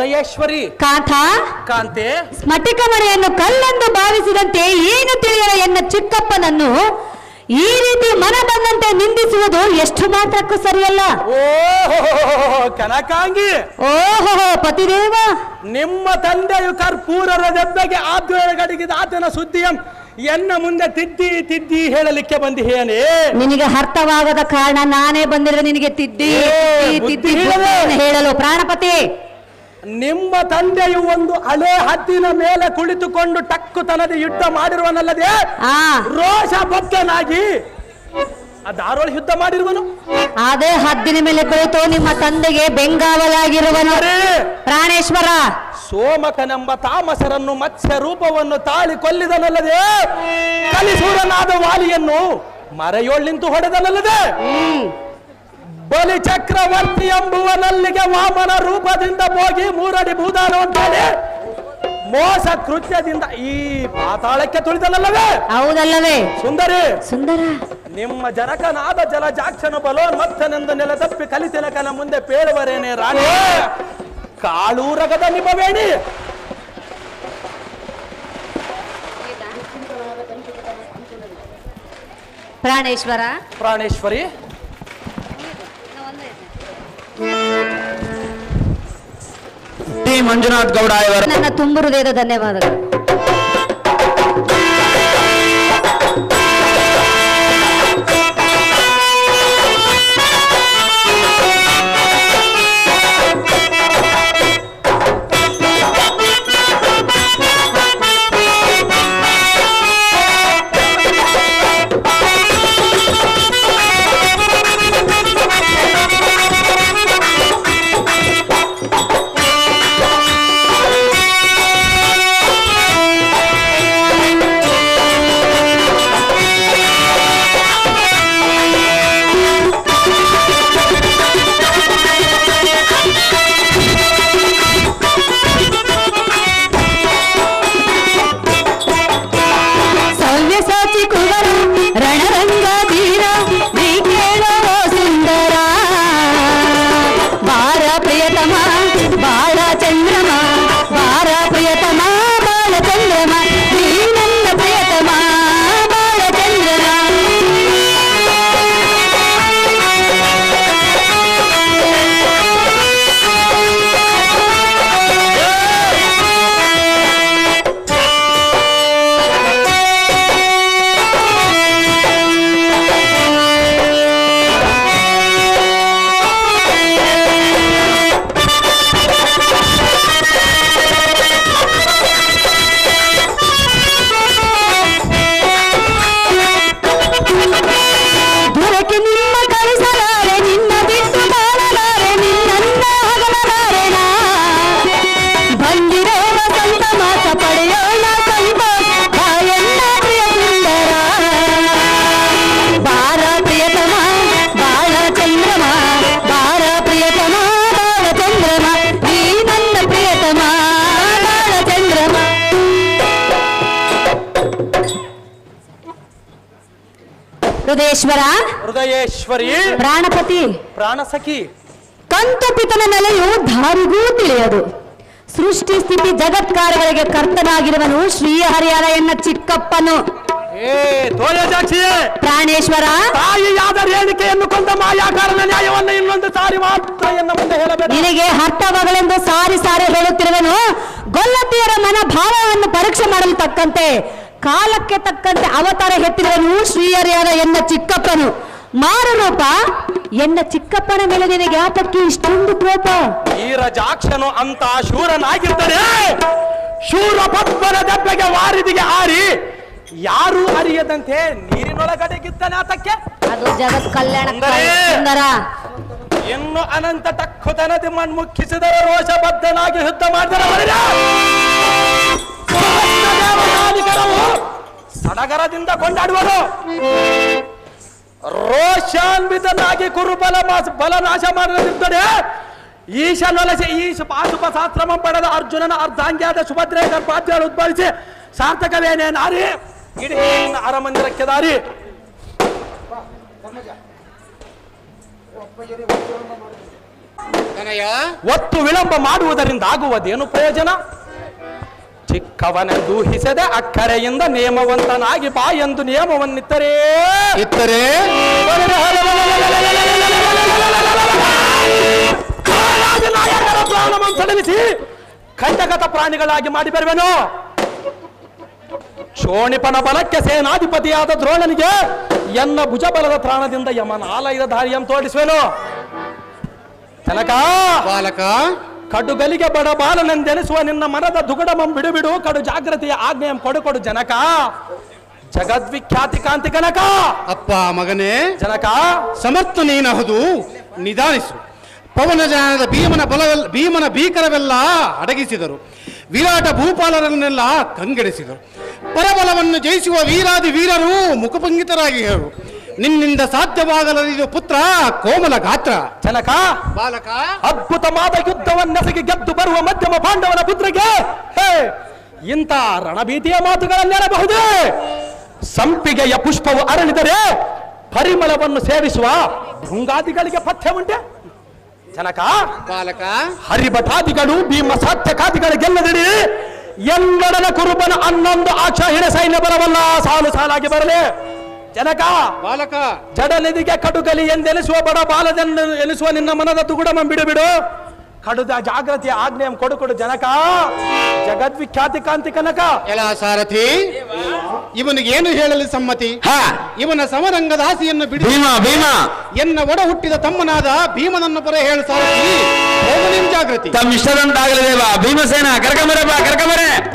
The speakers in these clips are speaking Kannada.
ಹೃದಯೇಶ್ವರಿ. ಕಾಂತ ಕಾಂತೆ. ಸ್ಮಟಿಕ ಮನೆಯನ್ನು ಕಲ್ಲೆಂದು ಭಾವಿಸಿದಂತೆ ಏನು ತಿಳಿಯದ ಎನ್ನ ಚಿಕ್ಕಪ್ಪನನ್ನು ಈ ರೀತಿ ಮನ ಬಂದಂತೆ ನಿಂದಿಸುವುದು ಎಷ್ಟು ಮಾತ್ರಕ್ಕೂ ಸರಿಯಲ್ಲ. ಓಹೋ ಕನಕಾಂಗಿ. ಓಹೋ ಪತಿದೇವ. ನಿಮ್ಮ ತಂದೆಯು ಕರ್ಪೂರರ ದೆಬ್ಬೆಗೆ ಆದ್ಯಗಡಿಗಿದ ಆತನ ಸುದ್ದಿಯಂ ಎನ್ನ ಮುಂದೆ ತಿದ್ದಿ ತಿದ್ದಿ ಹೇಳಲಿಕ್ಕೆ ಬಂದಿಹೇನೆ. ನಿನಗೆ ಅರ್ಥವಾಗದ ಕಾರಣ ನಾನೇ ಬಂದಿರೋ ನಿನಗೆ ತಿದ್ದಿ. ತಿದ್ದಿ, ಹೇಳಲು ಪ್ರಾಣಪತಿ. ನಿಮ್ಮ ತಂದೆಯು ಒಂದು ಹಳೆ ಹದ್ದಿನ ಮೇಲೆ ಕುಳಿತುಕೊಂಡು ಟಕ್ಕು ತನದ ಯುದ್ಧ ಮಾಡಿರುವನಲ್ಲದೆ ಆ. ರೋಷ ಭಕ್ತನಾಗಿ ಆ ದಾರೋಳಿ ಯುದ್ಧ ಮಾಡಿರುವನು. ಅದೇ ಹದ್ದಿನ ಮೇಲೆ ಕುಳಿತು ನಿಮ್ಮ ತಂದೆಗೆ ಬೆಂಗಾವಲಾಗಿರುವನು. ಪ್ರಾಣೇಶ್ವರ. ಸೋಮಕನೆಂಬ ತಾಮಸರನ್ನು ಮತ್ಸ್ಯ ರೂಪವನ್ನು ತಾಳಿ ಕೊಲ್ಲಿದನಲ್ಲದೆ ಕಲಿಸೂರನಾದ ವಾಲಿಯನ್ನು ಮರೆಯೋಳ್ಳಿಂತು ಹೊಡೆದನಲ್ಲದೆ ಹ್ಮ್. ಬಲಿ ಚಕ್ರವರ್ತಿ ಎಂಬುವನಲ್ಲಿಗೆ ವಾಮನ ರೂಪದಿಂದ ಹೋಗಿ ಮೂರಡಿ ಭೂದಾನ ಅಂತಾನೆ ಮೋಸ ಕೃತ್ಯದಿಂದ ಈ ಪಾತಾಳಕ್ಕೆ ತುಳಿದನಲ್ಲವೇ? ಹೌದಲ್ಲವೇ? ಸುಂದರಿ ಸುಂದರ. ನಿಮ್ಮ ಜನಕನಾದ ಜಲಜಾಕ್ಷನು ಬಲೋನ್ಮತ್ತನೆಂದು ನೆಲ ತಪ್ಪಿ ಕಲಿತಿಲಕನ ಮುಂದೆ ಪೇಳುವರೇನೆ ರಾಣಿ. ಕಾಳೂರಗದ ನಿಮವೇಣಿ. ಪ್ರಾಣೇಶ್ವರ. ಪ್ರಾಣೇಶ್ವರಿ. ಮಂಜುನಾಥ್ ಗೌಡ ಇವರು ನನ್ನ ತುಂಬು ಹೃದಯದ ಧನ್ಯವಾದಗಳು. ಪ್ರಾಣಸಖಿ ಕಂತು ಪಿತನ ನೆಲೆಯು ಧಾರಿಗೂ ತಿಳಿಯದು. ಸೃಷ್ಟಿ ಸ್ಥಿತಿ ಜಗತ್ಕಾರಗಳಿಗೆ ಕರ್ತನಾಗಿರುವನು ಶ್ರೀ ಎನ್ನ ಚಿಕ್ಕಪ್ಪನು. ಪ್ರಾಣೇಶ್ವರ. ತಾಯಿಯಾದ ರೇಣಿಕೆಯನ್ನು ಕೊಂದ ಮಾಯಾಕಾರನ ನ್ಯಾಯವನ್ನು ಇನ್ನೊಂದು ಸಾರಿ ಮಾತ್ರ ಎನ್ನ ಮುಂದೆ ಹೇಳಬೇಕು ನಿನಗೆ ಅರ್ಥವಾಗಲೆಂದು ಸಾರಿ ಸಾರಿ ಹೇಳುತ್ತಿರುವನು ಗೊಲ್ಲತಿಯರ ಮನಭಾವವನ್ನು ಪರೀಕ್ಷೆ ಮಾಡಲು ತಕ್ಕಂತೆ ಕಾಲಕ್ಕೆ ತಕ್ಕಂತೆ ಅವತಾರ ಹೆತ್ತಿರುವನು ಶ್ರೀಹರಿಹರ ಎನ್ನ ಚಿಕ್ಕಪ್ಪನು. ಮಾರುರೂಪ ಎನ್ನ ಚಿಕ್ಕಪ್ಪನ ಮೇಲೆ ನಿನಗೆ ಯಾತಕ್ಕೆ ಇಷ್ಟೊಂದು ಕೋಪ. ಜಾಕ್ಷನು ಅಂತ ಶೂರನಾಗಿರ್ತಾನೆ. ಶೂರ ಪದ್ಮನ ದೆಬ್ಬೆಗೆ ವಾರಿದಿಗೆ ಹಾರಿ. ಯಾರು ಅರಿಯದಂತೆ ನೀರಿನೊಳಗಡೆ ನೀರಿನೊಳಗಡೆಗಿದ್ದಾನೆ ಆತಕ್ಕೆ. ಅದು ಜಗತ್ ಕಲ್ಯಾಣ ಸುಂದರೇ. ಇನ್ನು ಅನಂತ ಟಕ್ಕುತನದಿ ಮಣ್ಮುಖಿಸಿದರೆ ರೋಷಬದ್ಧನಾಗಿ ಯುದ್ಧ ಮಾಡಿದರೆ ಸಡಗರದಿಂದ ಕೊಂಡಾಡುವರು. ರೋಷಾನ್ವಿತನಾಗಿ ಕುರುಬಲ ಮಾಸ- ಬಲನಾಶ ಮಾಡಲಿದ್ದರೆ ಈಶನೊಲಸೆ ಈಶ ಪಾಶುಪ ಶಾಸ್ತ್ರಮ ಪಡೆದ ಅರ್ಜುನನ ಅರ್ಧಾಂಗಿಯಾದ ಸುಭದ್ರೆ ಗರ್ಭಾಧ್ಯಾಳು ಉದ್ಭವಿಸಿ ಸಾರ್ಥಕವೇನೇ ನಾರಿ. ಇಡೀ ಅರಮಂದಿರಕ್ಕೆ ದಾರಿ. ಒತ್ತು ವಿಳಂಬ ಮಾಡುವುದರಿಂದ ಆಗುವುದೇನು ಪ್ರಯೋಜನ? ಚಿಕ್ಕವನೆಂದು ಹಿಸದೆ ಅಕ್ಕರೆಯಿಂದ ನಿಯಮವಂತನಾಗಿ ಬಾ ಎಂದು ನಿಯಮವನ್ನಿತ್ತರೇ. ಇತ್ತರೆ? ಪ್ರಾಣವನ್ನು ಸಡಲಿಸಿ ಖಂಡಗತ ಪ್ರಾಣಿಗಳಾಗಿ ಮಾಡಿ ಬರುವೆನು. ಶೋಣಿಪನ ಬಲಕ್ಕೆ ಸೇನಾಧಿಪತಿಯಾದ ದ್ರೋಣನಿಗೆ ಎನ್ನ ಭುಜಬಲದ ಪ್ರಾಣದಿಂದ ಯಮನ ಆಲಯದ ದಾರಿಯನ್ನು ತೋರಿಸುವೆನು. ತನಕ ಬಾಲಕ? ಕಡುಗಲಿಗೆ ಬಡ ಬಾಲನೆಂದೆನಿಸುವ ನಿನ್ನ ಮನದ ದುಗುಡಮಂ ಬಿಡು ಬಿಡು ಕಡು ಜಾಗೃತಿಯ ಆಜ್ಞೆಯಂ ಕೊಡು ಕೊಡು ಜನಕ. ಜಗದ್ವಿಖ್ಯಾತಿ ಕಾಂತಿ ಕನಕ ಅಪ್ಪ ಮಗನೇ ಜನಕ. ಸಮರ್ಥ ನೀನಹುದು. ನಿಧಾನಿಸು. ಪವನ ಜಾನದ ಭೀಮನ ಬಲವೆಲ್ಲ ಭೀಮನ ಭೀಕರವೆಲ್ಲ ಅಡಗಿಸಿದರು. ವಿರಾಟ ಭೂಪಾಲರನ್ನೆಲ್ಲ ಕಂಗೆಡಿಸಿದರು. ಪರಬಲವನ್ನು ಜಯಿಸುವ ವೀರಾದಿ ವೀರರು ಮುಖಭಂಗಿತರಾಗಿರು ನಿನ್ನಿಂದ ಸಾಧ್ಯವಾಗಲಿದು ಪುತ್ರ ಕೋಮಲ ಗಾತ್ರ. ಜನಕ ಬಾಲಕ. ಅದ್ಭುತವಾದ ಯುದ್ಧವನ್ನೆಸಗಿ ಗೆದ್ದು ಬರುವ ಮಧ್ಯಮ ಪಾಂಡವನ ಪುತ್ರಿಗೆ ಹೇ ಇಂಥ ರಣಭೀತಿಯ ಮಾತುಗಳನ್ನೇಳಬಹುದೇ ಸಂಪಿಗೆಯ ಪುಷ್ಪವು ಅರಳಿದರೆ ಪರಿಮಳವನ್ನು ಸೇವಿಸುವ ಭೃಂಗಾದಿಗಳಿಗೆ ಪಥ್ಯ ಉಂಟೆ? ಜನಕ ಬಾಲಕ. ಹರಿಭಟಾದಿಗಳು ಭೀಮ ಸಾಧ್ಯಕಾದಿಗಳು ಗೆಲ್ಲದಿಡಿ ಎಲ್ಲಡನ ಕುರುಬನ ಹನ್ನೊಂದು ಆಕ್ಷಾಹೀನ ಸೈನ್ಯ ಬರವಲ್ಲ ಸಾಲು ಸಾಲಾಗಿ ಬರಲಿ. ಜನಕ! ಬಾಲಕ! ಜಡನಿಧಿಗೆ ಕಡುಗಲಿ ಎಂದೆನಿಸುವ ಬಡ ಬಾಲದನ್ನು ಎನಿಸುವ ನಿನ್ನ ಮನದ ತುಗುಡಮ್ಮ ಬಿಡು ಬಿಡು. ಕಡುದ ಜಾಗೃತಿ ಆಜ್ಞೆಯಂ ಕೊಡು ಕೊಡು ಜನಕ. ಜಗದ್ವಿಖ್ಯಾತಿ ಕಾಂತಿ ಕನಕ. ಎಲ ಸಾರಥಿ ಇವನಿಗೆ ಏನು ಹೇಳಲಿ ಸಮ್ಮತಿ? ಹಾ. ಇವನ ಸಮರಂಗದ ಆಸೆಯನ್ನು ಬಿಡಿ. ಭೀಮ ಭೀಮ. ಎನ್ನ ಒಡ ಹುಟ್ಟಿದ ತಮ್ಮನಾದ ಭೀಮನನ್ನು ಪರ ಹೇಳು ಸಾರಥಿ. ಜಾಗೃತಿ ತಮ್ಮ ಇಷ್ಟದಂತಾಗಲಿ ಭೀಮಸೇನ ಗರಗಮರ ಬಾ ಹಲೋ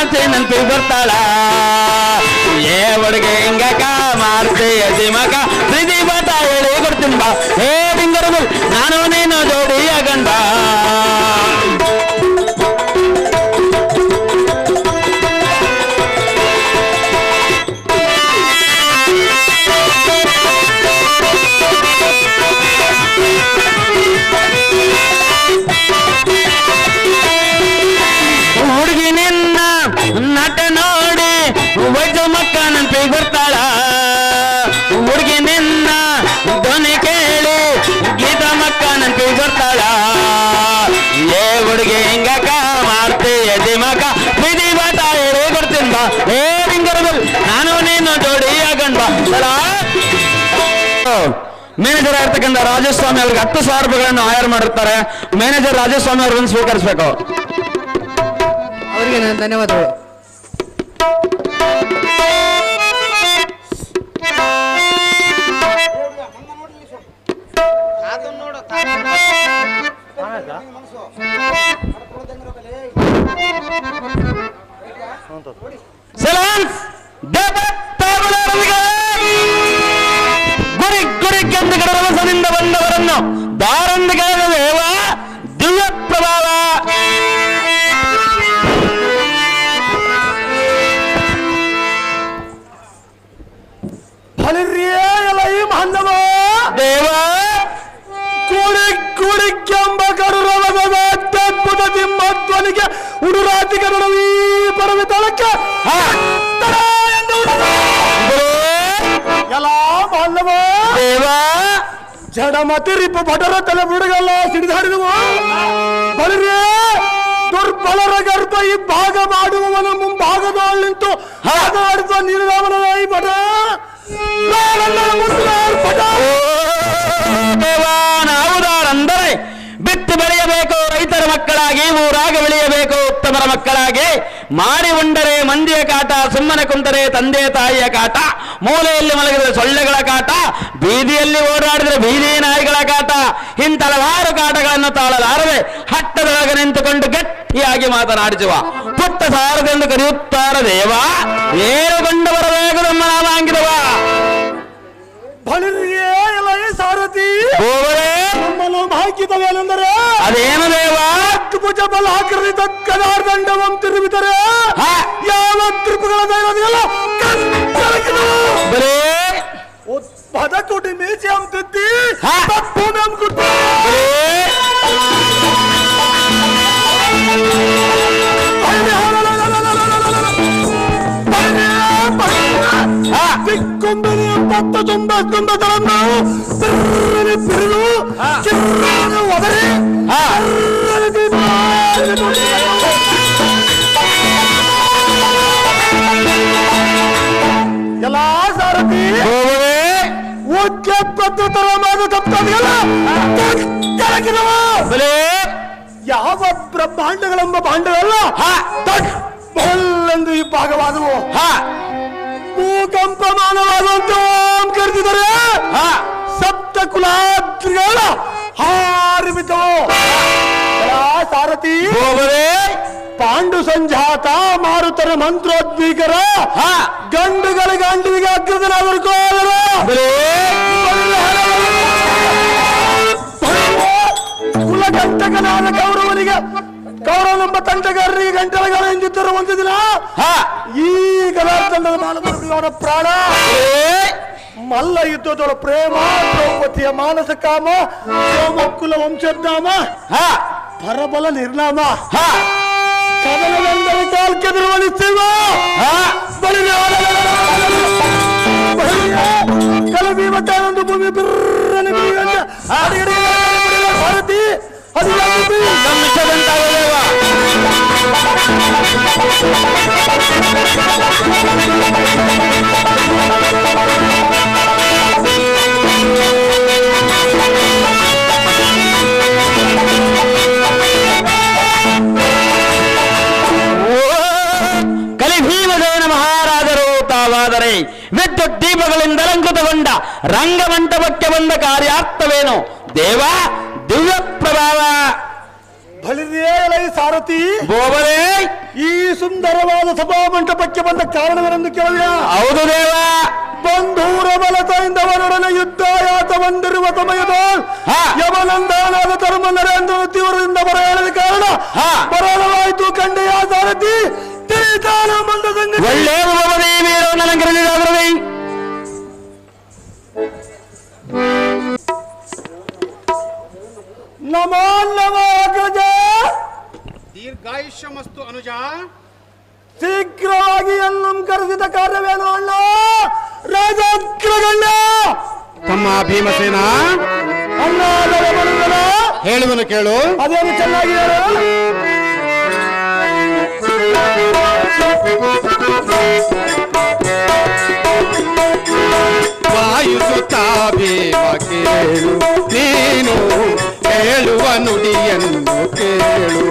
ಕಣ್ಣು ನೋಡಿ ಓ ಮಾತೆ ನೆನಪಿಗೆ ಬರ್ತಾಳ ಏ ಹುಡುಗಿ ಹಿಂಗಕ ಮಾಡ್ತೀಯ ದಿಮಕ ಪ್ರೀತಿ ಬಟ ಹೇಳಿ ಕೊಡ್ತೀನಿ ಬಾ ಹೇ ಡಿಂಗರದು ನಾನು ನೀನು ಜೋಡಿಯ ಮ್ಯಾನೇಜರ್ ಆಗಿರ್ತಕ್ಕಂಥ ರಾಜಸ್ವಾಮಿ ಅವ್ರಿಗೆ ಹತ್ತು ಸಾವಿರ ರೂಪಾಯಿಗಳನ್ನು ಹೈರ್ ಮಾಡಿರ್ತಾರೆ. ಮ್ಯಾನೇಜರ್ ರಾಜಸ್ವಾಮಿ ಅವ್ರನ್ನ ಸ್ವೀಕರಿಸಬೇಕು. ಅವರಿಗೆ ಧನ್ಯವಾದಗಳು. ಸೆಲೆನ್ಸ್ ಗುರಿ ಗುರಿ ಕೆಂದುಗಡ ರಭಸದಿಂದ ಬಂದವರನ್ನು ದಾರಂದಿಗೆ ದೇವ ದಿವ್ಯ ಪ್ರಭಾವ ಫಲಿರ್ಯೇ ಎಲ್ಲ ಈ ಮಾಂಡವ ದೇವ ಕೂಡಿ ಕೂಡಿ ಕೆಂಬ ಕರುರವದ ಅತ್ಯದ್ಭುತ ದಿಮ್ಮಧ್ವನಿಗೆ ಉಡುರಾತಿಗೆ ನಡುವೀ ಪರವಿ ತಳಕ್ಕೆ ಹಾ. ತಡ ಎಂದು ದೇವ. ಜಡಮತಿ ರಿಪ ಭಟರ ತಲೆ ಬಿಡಗಲ್ಲ ಸಿಡಿದಾಡಿದವು ಬಲಿರೇ ದುರ್ಬಲರ ಗರ್ಭ ಈ ಭಾಗ ಮಾಡುವವನ ಮುಂಭಾಗದಲ್ಲಿ ನಿಂತು ಹಾಗಾಡಿದ ನೀರಾವನ ಈ ಭಟ ಅಂದರೆ ಬಿತ್ತು ಬೆಳೆಯಬೇಕು. ರೈತರ ಮಕ್ಕಳಾಗಿ ಊರಾಗ ಬೆಳೆಯಬೇಕು. ಉತ್ತಮರ ಮಕ್ಕಳಾಗಿ. ಮಾರಿ ಉಂಡರೆ ಮಂದಿಯ ಕಾಟ ಸುಮ್ಮನೆ ಕುಂತರೆ ತಂದೆ ತಾಯಿಯ ಕಾಟ ಮೂಲೆಯಲ್ಲಿ ಮಲಗಿದರೆ ಸೊಳ್ಳೆಗಳ ಕಾಟ ಬೀದಿಯಲ್ಲಿ ಓಡಾಡಿದರೆ ಬೀದಿ ನಾಯಿಗಳ ಕಾಟ ಇಂತಹಲವಾರು ಕಾಟಗಳನ್ನು ತಾಳಲಾರದೆ ಹಟ್ಟದೊಳಗೆ ನಿಂತುಕೊಂಡು ಗಟ್ಟಿಯಾಗಿ ಮಾತನಾಡಿಸುವ ಪುಟ್ಟ ಸಾರದೆಂದು ಕರೆಯುತ್ತಾರ ದೇವ. ಏರುಗೊಂಡು ಬರಬೇಕು ನಮ್ಮ ನಾಮಾಂಗಿದವ ಸಾರಥಿ. ಅದೇನು ದೇವ? ಭುಜ ಬಲ ಹಾಕಿರಲಿದ್ದ ಕದಾರ್ದಂಡವಂ ತಿರುಗಿದರೆ ಹಾ. ಯಾವ ತ್ರಿಪುಗಳ ದೈವದಿಲ್ಲ ಬರೇ. ಪದ ಕೋಟಿ ಮೇಚಿ ಅಂತಿದ್ದಿ ಹಾ. ಭೂಮಿ ಪತ್ತ ಒದರಿ ಎಲ್ಲಾ ಸಾರಥಿ. ಉಚ್ಚ ತಪ್ಪದಲ್ಲ ಕೆಳಗಿನವ ಬರೇ ಯಾವ ಬ್ರಹ್ಮಾಂಡಗಳೆಂಬ ಭಾಂಡಗಳಲ್ಲ. ಬಹಳೆಂದು ಈ ಭಾಗವಾದವು. ಹಾ. ಭೂಕಂಪಮಾನವಾದಂತ ಓಂ ಕರೆದಿದ್ದಾರೆ ಹಾ. ಸಪ್ತ ಕುಲಾದ್ರಿಗಳ ಹಾರಿ ಬಿದ್ದವು ಎಲ್ಲಾ ಸಾರಥಿ ಗೋವರೇ ಪಾಂಡು ಸಂಜಾತ ಮಾರುತರ ಮಂತ್ರೋದ್ವೀಕರ ಹಾ ಗಂಡುಗಳ ಗಂಡುವಿಗೆ ಅಗ್ರದನಾದರು ಕೋದರು ಬರೇ ಕುಲಗಂಟಕನಾದ ಕೌರವನಿಗೆ ಕೌರವನೆಂಬ ತಂಡಗಾರರಿಗೆ ಗಂಟಲಗಾರ ಎಂದಿದ್ದರು ಒಂದು ದಿನ ಹಾ ಈ ಗದಾರ್ಥಂಡದ ಮಾನವರ ಪ್ರಾಣ ಬರೇ ಮಲ್ಲ ಯುದ್ಧದೊಳ ಪ್ರೇಮ ದ್ರೌಪದಿಯ ಮಾನಸ ಕಾಮ ಸೋಮಕುಲ ವಂಶಧಾಮ ಹಾ ಪರಬಲ ನಿರ್ನಾಮ. ಕಾಲ್ಕೆದುರುವಲಿಸ್ತೇವ ಹಾ. ಕಲಬೀಮ ತಾನೊಂದು ಭೂಮಿ ಬಿರ್ರನೆ ಬೀಗಂತ ಅಡಿಗಡಿ ಭಾರತಿ. ಅದು ರಂಗಮಂಟಪಕ್ಕೆ ಬಂದ ಕಾರ್ಯಾರ್ಥವೇನು? ದೇವ ದಿವ್ಯ ಪ್ರಭಾವ. ಸಾರಥಿ. ಗೋಬರೇ ಈ ಸುಂದರವಾದ ಸಭಾ ಮಂಟಪಕ್ಕೆ ಬಂದ ಕಾರಣವೇನೆಂದು ಕೇಳಿದ ಹೌದು ದೇವ. ಬಂಧೂರ ಬಲತೆಯಿಂದವರೊಡನೆ ಯುದ್ಧಾಯಾತ ಹೊಂದಿರುವ ಸಮಯದ ಹಾ. ಯವನಂದನಾದ ಧರ್ಮ ನರೇಂದ್ರ ತೀವ್ರದಿಂದ ಬರ ಹೇಳಿದ ಕಾರಣ. ಬರಳವಾಯಿತು ಕಂಡೆಯ ಸಾರಥಿ. ತಿಳಿತಾನ ಮಂದ ನಮೋ ನಮೋ ಅಗ್ರಜ ದೀರ್ಘಾಯುಷ್ಯಮಸ್ತು ಅನುಜ. ಶೀಘ್ರವಾಗಿ ಎಲ್ಲಂ ಕರೆಸಿದ ಕಾರ್ಯವೇನು ಅಣ್ಣ? ರಾಜಾಗ್ರಗಣ್ಯ ತಮ್ಮ ಭೀಮಸೇನ. ಅಣ್ಣ ಬರುವನ ಹೇಳುವನು ಕೇಳು. ಅದೇನು ಚೆನ್ನಾಗಿ ಹೇಳು ವಾಯುಸುತ್ತ ಭೀಮ ಕೇಳು ನೀನು ಹೇಳುವ ನುಡಿಯನ್ನು ಕೇಳು.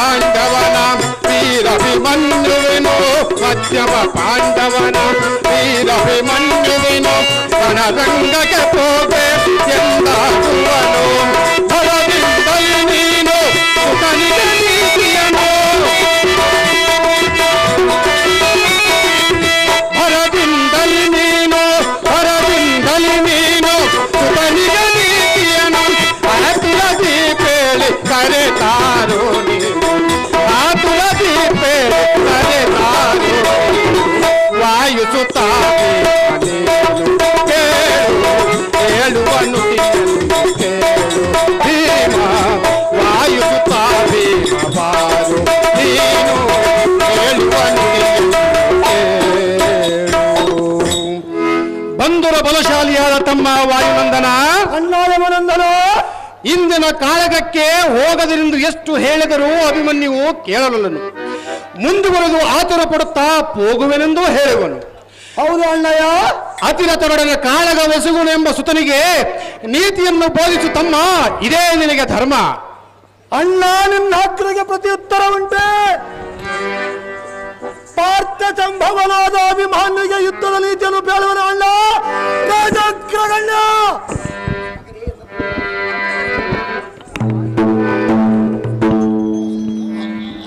ಮಧ್ಯಮ ಪಾಂಡವನ ವೀರ ವಿಮನ್ಯುವಿನೋ ಮಧ್ಯಮ ಪಾಂಡವನ ವೀರ ವಿಮನ್ಯುವಿನೋ ಬಲಶಾಲಿಯಾದ ತಮ್ಮ ವಾಯುನಂದನ. ಅಣ್ಣಾದವನಂದನು ಇಂದಿನ ಕಾಳಗಕ್ಕೆ ಹೋಗದರಿಂದ ಎಷ್ಟು ಹೇಳಿದರೂ ಅಭಿಮನ್ಯುವು ಕೇಳಲನು ಮುಂದುವರೆದು ಆತುರ ಪಡುತ್ತಾ ಹೋಗುವೆನೆಂದು ಹೇಳುವನು. ಹೌದು ಅಣ್ಣಯ್ಯ. ಅತಿರಥರೊಡನೆ ಕಾಳಗ ಒಸುಗುನು ಎಂಬ ಸುತನಿಗೆ ನೀತಿಯನ್ನು ಬೋಧಿಸು ತಮ್ಮ ಇದೇ ನಿನಗೆ ಧರ್ಮ. ಅಣ್ಣ ನಿನ್ನ ಪ್ರತಿ ಪ್ರತ್ಯುತ್ತರ ಉಂಟೆ. ಪಾರ್ಥ ಸಂಭವನಾದ ಅಭಿಮಾನಿಗೆ ಯುದ್ಧದ ನೀತಿಯನ್ನು ಬೇಳುವನು ಅಣ್ಣ ರಾಜಾಗ್ರಗಣ್ಯ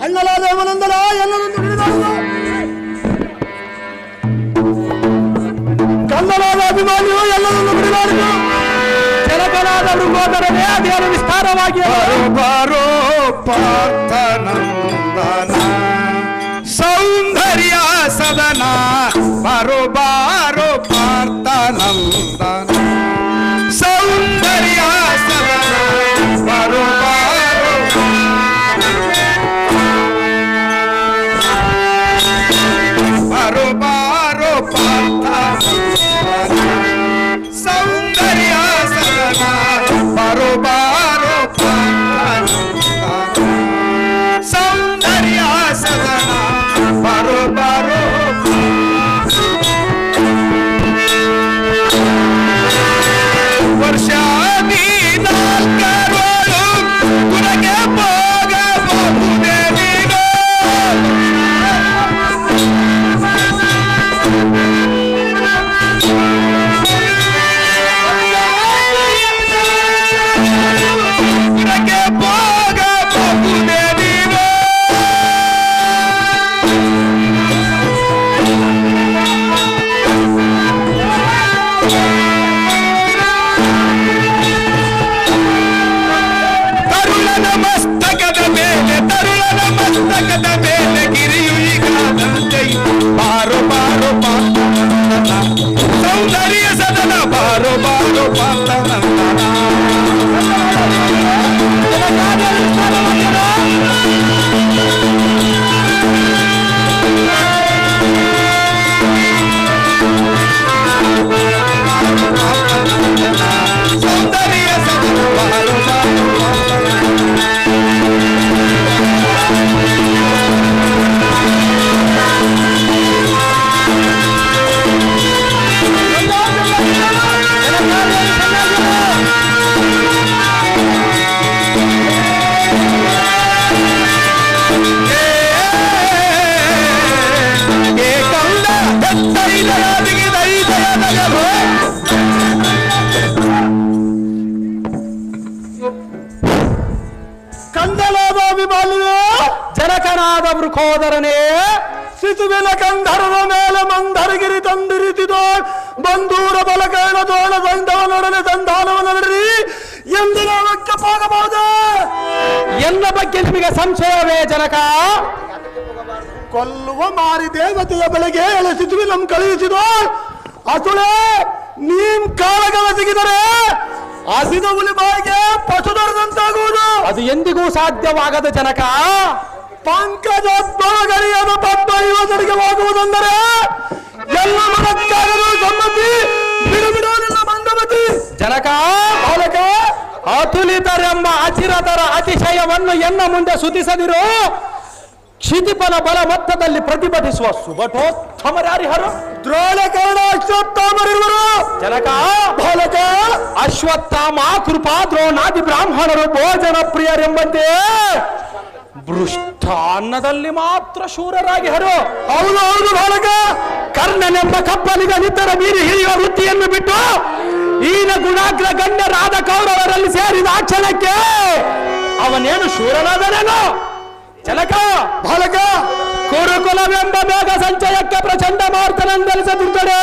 ಅಣ್ಣಲಾದ ಅವನಂದನ ಎಲ್ಲರನ್ನು ಹಿಡಿದಾಡುವ ಕನ್ನಡಾದ ಅಭಿಮಾನಿಯು ಎಲ್ಲರನ್ನು ಬಿಡಿದಾಡಿದ ಜನಕನಾದ ಮೃಗೋದರನೇ ಅದೇನು ವಿಸ್ತಾರವಾಗಿ ಬಾರೋ ಪಾರ್ಥನಂದನ ಸಂಶಯವೇ ಜನಕ ಕೊಲ್ಲುವ ಮಾರಿ ದೇವತೆಯ ಬಳಿಗೆ ಎಳೆಸಿದ್ವಿ ನಮ್ ಕಳುಹಿಸಿದೋ ಅಸುಳೆ ನೀನ್ ಕಾಳಗವ ಸಿಗಿದರೆ ಹಸಿದ ಹುಲಿ ಬಾಯಿಗೆ ಪಶು ದೊರೆದಂತಾಗುವುದು ಅದು ಎಂದಿಗೂ ಸಾಧ್ಯವಾಗದ ಜನಕ. ಪಂಕಜೋದ್ಭವಗರಿಯದ ಪದ್ಮ ಯುವಕರಿಗೆ ಹೋಗುವುದೆಂದರೆ ಎಲ್ಲ ಮನಕ್ಕಾಗದು ಸಮ್ಮತಿ ಬಿಡು ಜನಕ ಬಾಲಕ. ಅತುಲಿತರೆಂಬ ಅಚಿರತರ ಅತಿಶಯವನ್ನು ಎನ್ನ ಮುಂದೆ ಸುತಿಸದಿರು ಕ್ಷಿತಿಪನ ಬಲ ಮೊತ್ತದಲ್ಲಿ ಪ್ರತಿಭಟಿಸುವ ಸುಭಟೋತ್ತಮರ್ಯಾರಿಹರು ದ್ರೋಣಕರ್ಣ ಅಶ್ವತ್ಥಾಮರಿರುವರು. ಜನಕ ಬಾಲಕ. ಅಶ್ವತ್ಥಾಮ ಕೃಪಾ ದ್ರೋಣಾದಿ ಬ್ರಾಹ್ಮಣರು ಭೋಜನ ಪ್ರಿಯರೆಂಬಂತೆ ಅನ್ನದಲ್ಲಿ ಮಾತ್ರ ಶೂರರಾಗಿ ಹರು ಹೌದು ಹೌದು ಬಾಲಕ. ಕರ್ಣನೆಂಬ ಕಪ್ಪಲಿಗ ನಿತ್ತರ ಮೀರಿ ಹಿಡಿಯುವ ವೃತ್ತಿಯನ್ನು ಬಿಟ್ಟು ಈನ ಗುಣಾಗ್ರ ಗಣ್ಯರಾದ ಕೌರವರಲ್ಲಿ ಸೇರಿದ ಆ ಕ್ಷಣಕ್ಕೆ ಅವನೇನು ಶೂರನಾದನೇನು? ಚಲಕ? ಬಾಲಕ? ಕುರುಕುಲವೆಂಬ ಬೇಗ ಸಂಚಯಕ್ಕೆ ಪ್ರಚಂಡ ಮಾರ್ತನೆಂದೆನಿಸುತ್ತಿದ್ದಡೆ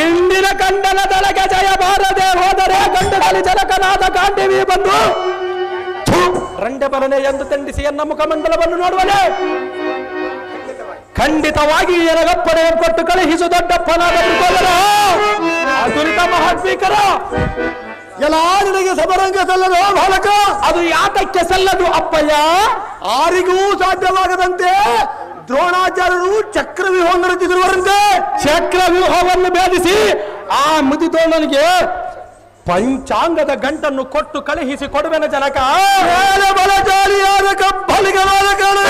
ಇಂದಿನ ಕಂಡನ ದಳಗೆ ಜಯ ಬಾರದೆ ಹೋದರೆ ಗಂಡದಲ್ಲಿ ಜನಕನಾದ ಕಾಂಡಿವಿ ಬಂದು ಥು, ರಂಡೆ ಬರನೆ ಎಂದು ತಂಡಿಸಿ ಎನ್ನ ಮುಖಮಂಡಲವನ್ನು ನೋಡುವನೆ. ಖಂಡಿತವಾಗಿ ಎನಗಪ್ಪನೆ ಕೊಟ್ಟು ಕಳುಹಿಸು ದೊಡ್ಡಪ್ಪನ ಅದುರಿತ ಮಹಾತ್ಮೀಕರ. ಎಲ್ಲ ನಿನಗೆ ಸಮರಂಗ ಸಲ್ಲದು ಬಾಲಕ. ಅದು ಯಾತಕ್ಕೆ ಸಲ್ಲದು ಅಪ್ಪಯ್ಯ? ಆರಿಗೂ ಸಾಧ್ಯವಾಗದಂತೆ ದ್ರೋಣಾಚಾರ್ಯರು ಚಕ್ರ ವ್ಯೂಹ ಚಕ್ರವ್ಯೂಹವನ್ನು ಚಕ್ರ ವ್ಯೂಹವನ್ನು ಭೇದಿಸಿ ಆ ಮುದಿದೋಣನಿಗೆ ಪಂಚಾಂಗದ ಗಂಟನ್ನು ಕೊಟ್ಟು ಕಳುಹಿಸಿ ಕೊಡುವೆನ ಜನಕ. ಬಲಜಾಲಿಯಾದ ಕಪ್ಪಲಿಗನಾದ ಕಾರಣ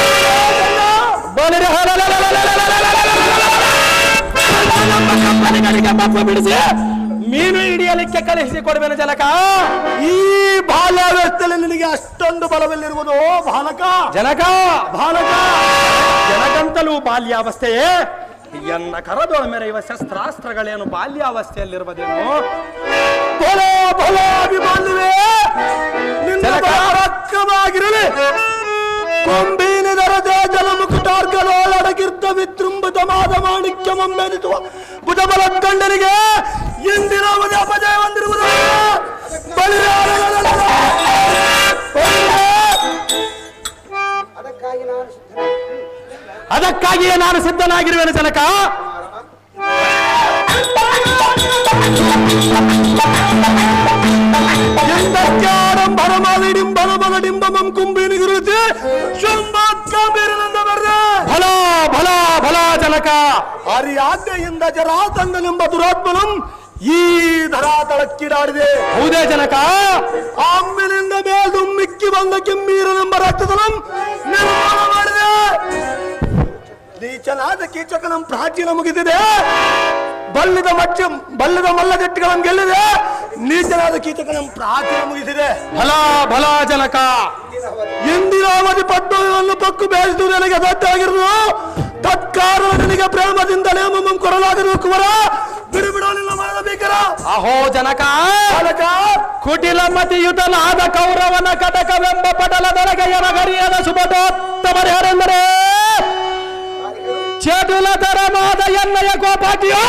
ಬಲಿರ ಬಿಡಿಸಿ ಮೀನು ಹಿಡಿಯಲಿಕ್ಕೆ ಕಳಿಸಿ ಕೊಡುವೆನ ಜನಕ. ಈ ಬಾಲ್ಯಾವಸ್ಥೆಯಲ್ಲಿ ನಿನಗೆ ಅಷ್ಟೊಂದು ಬಲವಿಲ್ಲಿರುವುದು ಬಾಲಕ. ಜನಕ. ಬಾಲಕ. ಜನಕಂತಲೂ ಬಾಲ್ಯಾವಸ್ಥೆಯೇ. ಎನ್ನ ಕರದೊಳ ಮೆರೆಯುವ ಶಸ್ತ್ರಾಸ್ತ್ರಗಳೇನು ಬಾಲ್ಯಾವಸ್ಥೆಯಲ್ಲಿರುವುದೇನು? ಬಲೋ ಬಲೋ ಅಭಿಮಾನಿವೆ ನಿನ್ನ ರಕ್ಕವಾಗಿರಲಿ ಕೊಂಬಿನ ದರದೆ ಜಲಮುಕುಟಾರ್ಗಲೋಳಡಗಿರ್ತ ವಿಜೃಂಭಿತ ಮಾದ ಮಾಣಿಕ್ಯ ಮೊಮ್ಮೆನಿಸುವ ಭುಜಬಲ ಕಂಡರಿಗೆ ಇಂದಿನ ಅವಧಿ ಅಪಜಯ ಹೊಂದಿರುವುದು ಬಲಿರಾರಗಳ- ಅದಕ್ಕಾಗಿಯೇ ನಾನು ಸಿದ್ಧನಾಗಿರುವೆನು ಜನಕ ಎಂದಕ್ಕಾರಂಭರಮಾದಿಡಿಂಬನಮಗಡಿಂಬಮಂ ಕುಂಬಿನಿ ಗುರುತಿ ಶುಂಭಾತ್ಕಾಂಬೀರನಿಂದ ಬರ್ರೆ ಫಲ ಫಲ ಫಲ ಜನಕ ಹರಿಯಾಜ್ಞೆಯಿಂದ ಜರಾತಂದನೆಂಬ ದುರಾತ್ಮನಂ ಈ ಧರಾತಳಕ್ಕಿಡಾಡಿದೆ ಹೌದೇ ಜನಕ ಆಮ್ಮಿನಿಂದ ಮೇಲು ಮಿಕ್ಕಿ ಬಂದ ಕೆಮ್ಮೀರನೆಂಬ ರಕ್ತದನಂ ನಿರ್ಮಾಣ ಮಾಡಿದೆ ನೀಚನಾದ ಕೀಚಕನಂ ಪ್ರಾಚೀನ ಮುಗಿದಿದೆ ಬಲ್ಲದ ಮಚ್ಚ ಬಲ್ಲದ ಮಲ್ಲಗಟ್ಟಿಗಳನ್ನು ಗೆಲ್ಲಿದೆ. ನೀಚನಾದ ಕೀಚಕನಂ ಪ್ರಾಚೀನ ಮುಗಿಸಿದೆ. ಬಲ ಬಲ ಜನಕ. ಇಂದಿನ ಅವಧಿ ಒಂದು ಪಕ್ಕು ಬೇಯಿಸಿದು ನನಗೆ ಸಾಧ್ಯ ಆಗಿರುವುದು. ತತ್ಕಾರಣ ನಿನಗೆ ಪ್ರೇಮದಿಂದಲೇ ಮಮ್ಮಂ ಕೊರಲಾಗದು ಕುವರ. ಬಿಡು ಬಿಡು ನಿನ್ನ ಮನದ ಬೇಕರ ಅಹೋ ಜನಕ. ಕುಟಿಲ ಮತಿಯುತನಾದ ಕೌರವನ ಕಟಕವೆಂಬ ಪಟಲದೊಳಗೆ ಎನಗರಿಯದ ಸುಭಟೋತ್ತಮರು ಯಾರೆಂದರೆ ಚದುಲತರವಾದ ಎನ್ನಯ ಗೋಪಾಟಿಯು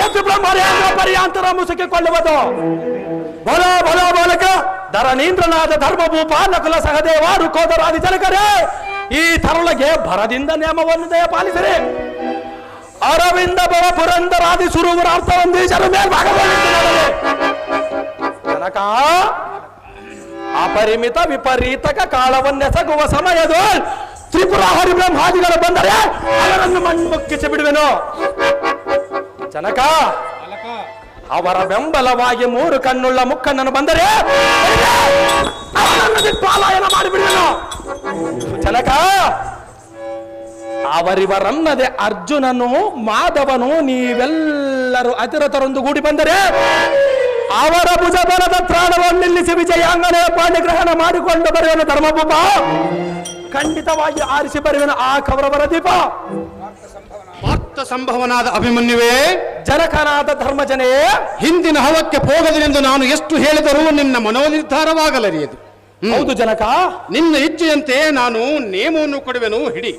ಹೆಚ್ಚು ಬ್ರಹ್ಮರೇಂದ್ರ ಪರ್ಯಾಂತರ ಮುಸುಕಿ ಕೊಳ್ಳುವುದು ಬಲ ಬಲ, ಬಾಲಕ ಧರಣೀಂದ್ರನಾದ ಧರ್ಮಭೂಪ ನಕುಲ ಸಹದೇವ ರುಕೋದರಾದಿ ಜನಕರೇ, ಈ ತರುಳಗೆ ಭರದಿಂದ ನಿಯಮವನ್ನು ದಯಪಾಲಿಸಿರಿ ಅರವಿಂದ ಬಲ ಪುರಂದರಾದಿ ಸುರುವರ ಅರ್ಥವಂದೀಶರ ಮೇಲ್ಭಾಗದಲ್ಲಿ ಕನಕ ಅಪರಿಮಿತ ವಿಪರೀತಕ ಕಾಳವನ್ನೆಸಗುವ ಸಮಯದ ತ್ರಿಪುರ ಹರಿಬ್ರಹ್ಮಾದಿಗಳು ಬಂದರೆ ಅವರನ್ನು ಮಣ್ಮುಕ್ಕಿಸಿ ಬಿಡುವೆನು ಜನಕ. ಅವರ ಬೆಂಬಲವಾಗಿ ಮೂರು ಕಣ್ಣುಳ್ಳ ಮುಕ್ಕಣ್ಣನು ಬಂದರೆ ಪಾಲಾಯನ ಮಾಡಿಬಿಡುವೆನು. ಜನಕ ಅವರಿವರನ್ನದೆ ಅರ್ಜುನನು ಮಾಧವನು ನೀವೆಲ್ಲರೂ ಅತಿರತರೊಂದು ಗೂಡಿ ಬಂದರೆ ಅವರ ಭುಜಬಲದ ಪ್ರಾಣವನ್ನು ನಿಲ್ಲಿಸಿ ವಿಜಯಾಂಗನೇ ಪಾಣಿಗ್ರಹಣ ಮಾಡಿಕೊಂಡು ಬರುವನು ಧರ್ಮಭೂಪ ಖಂಡಿತವಾಗಿ ಆರಿಸಿ ಬರುವನು ಆ ಕೌರವರ ದೀಪ. ಸಂಭವನಾದ ಅಭಿಮನ್ಯುವೇ ಜನಕನಾದ ಧರ್ಮಜನೆಯೇ ಹಿಂದಿನ ಹವಕ್ಕೆ ಹೋಗದನೆಂದು ನಾನು ಎಷ್ಟು ಹೇಳಿದರೂ ನಿನ್ನ ಮನೋನಿರ್ಧಾರವಾಗಲರಿಯದು ಹೌದು ಜನಕ. ನಿನ್ನ ಇಚ್ಛೆಯಂತೆ ನಾನು ನೇಮವನ್ನು ಕೊಡುವೆನು ಹಿಡಿ.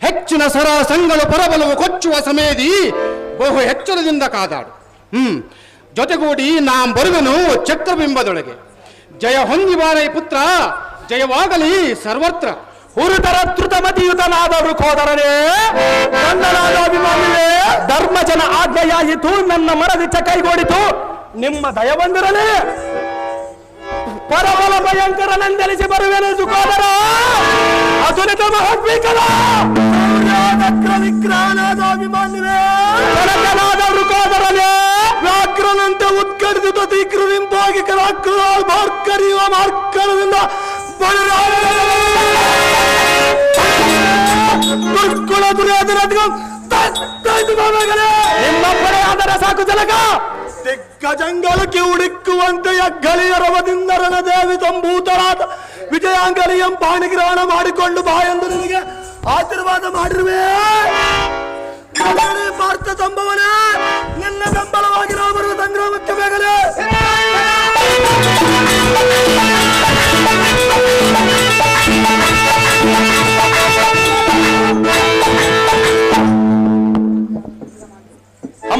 ಹೆಚ್ಚಿನ ಸರ ಸಂಗಳು ಪರಬಲವು ಕೊಚ್ಚುವ ಸಮಯದಿ ಬಹು ಎಚ್ಚರದಿಂದ ಕಾದಾಡು. ಹ್ಮ್. ಜೊತೆಗೂಡಿ ನಾ ಬರುವೆನು ಚಕ್ರಬಿಂಬದೊಳಗೆ ಜಯ ಹೊಂದಿ ಬಾರೈ ಪುತ್ರ ಜಯವಾಗಲಿ ಸರ್ವತ್ರ. ಹುರುತರ ಧೃತಮತಿಯುತನಾದ ಕೋದರನೇ ಕಂದನಾದ ಅಭಿಮಾನಿಯೇ ಧರ್ಮಜನ ಆಜ್ಞೆಯಾಯಿತು ನನ್ನ ಮನದಿಚ್ಚ ಕೈಗೂಡಿತು ನಿಮ್ಮ ದಯ ಬಂದಿರಲಿ ಪರಬಲ ನಂದಲಿಸಿ ಬರುವೆನು ಸುಖೋದರ ಅಸುರಿತ ಮಹಾತ್ಮೀಕರ ವಿಕ್ರಾನಾದ ಅಭಿಮಾನಿವೇ ಕನಕನಾದ ವೃಕೋದರನೇ ವ್ಯಾಘ್ರನಂತೆ ಉತ್ಕಡಿಸಿದ ತೀಕ್ರದಿಂದಾಗಿ ಕರಾಕ್ರ ಮಾರ್ಕರಿಯುವ ಮಾರ್ಕರದಿಂದ ದುರ್ಗುಣ ದುರ್ಯೋಧನ ನಿಮ್ಮ ಪಡೆ ಆದರೆ ಸಾಕು ಜನಕ ದಿಗ್ಗಜಂಗಲಕ್ಕೆ ಹುಡುಕುವಂತೆ ಅಗ್ಗಳಿಯ ರವದಿಂದ ರಣದೇವಿ ತಂಬೂತರಾದ ವಿಜಯಾಂಗಲಿಯಂ ಪಾಣಿಗ್ರಹಣ ಮಾಡಿಕೊಂಡು ಬಾ ಎಂದು ನಿನಗೆ ಆಶೀರ್ವಾದ ಮಾಡಿರುವೆ ಮಗನೇ ಭಾರತ ಸಂಭವನೇ ನಿನ್ನ ಬೆಂಬಲವಾಗಿ ನಾವು ಬರುವ ಸಂಗ್ರಾಮಕ್ಕೆ ಬೇಗನೆ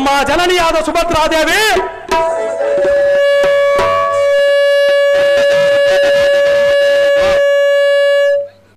ನಮ್ಮ ಜನನಿಯಾದ ಸುಭದ್ರಾದೇವಿ.